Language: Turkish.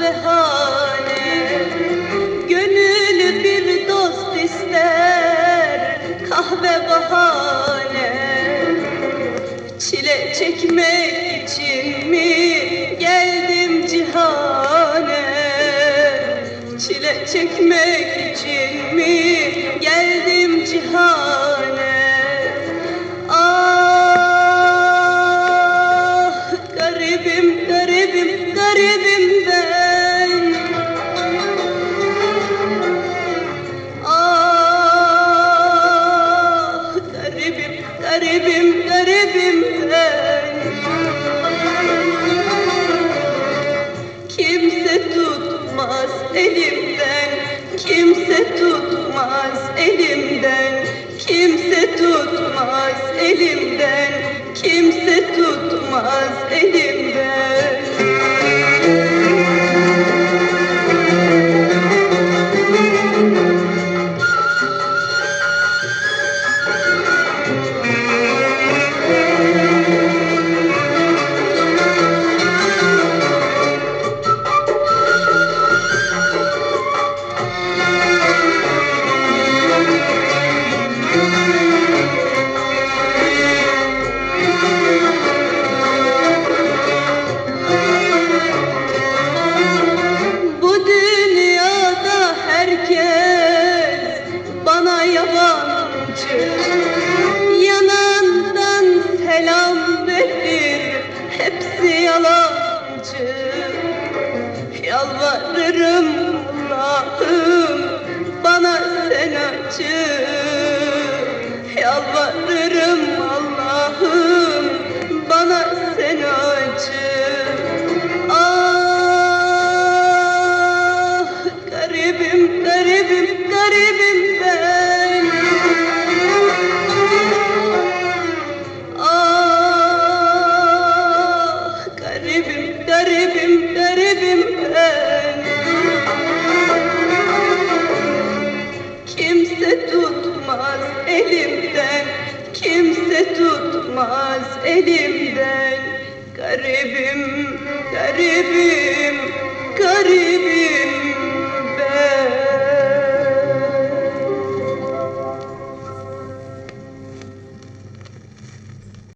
bahane Gönül bir dost ister kahve bahane. Çile çekmek için mi geldim cihane? Çile çekmek için mi geldim cihane elimden. Kimse tutmaz elimden. Kimse tutmaz elimden. Kimse tutmaz elimden yabancı Yanandan selam verir hepsi yalancı. Yalvarırım Allah'ım bana sen acı. Yalvarırım tutmaz elimden. Garibim, garibim, garibim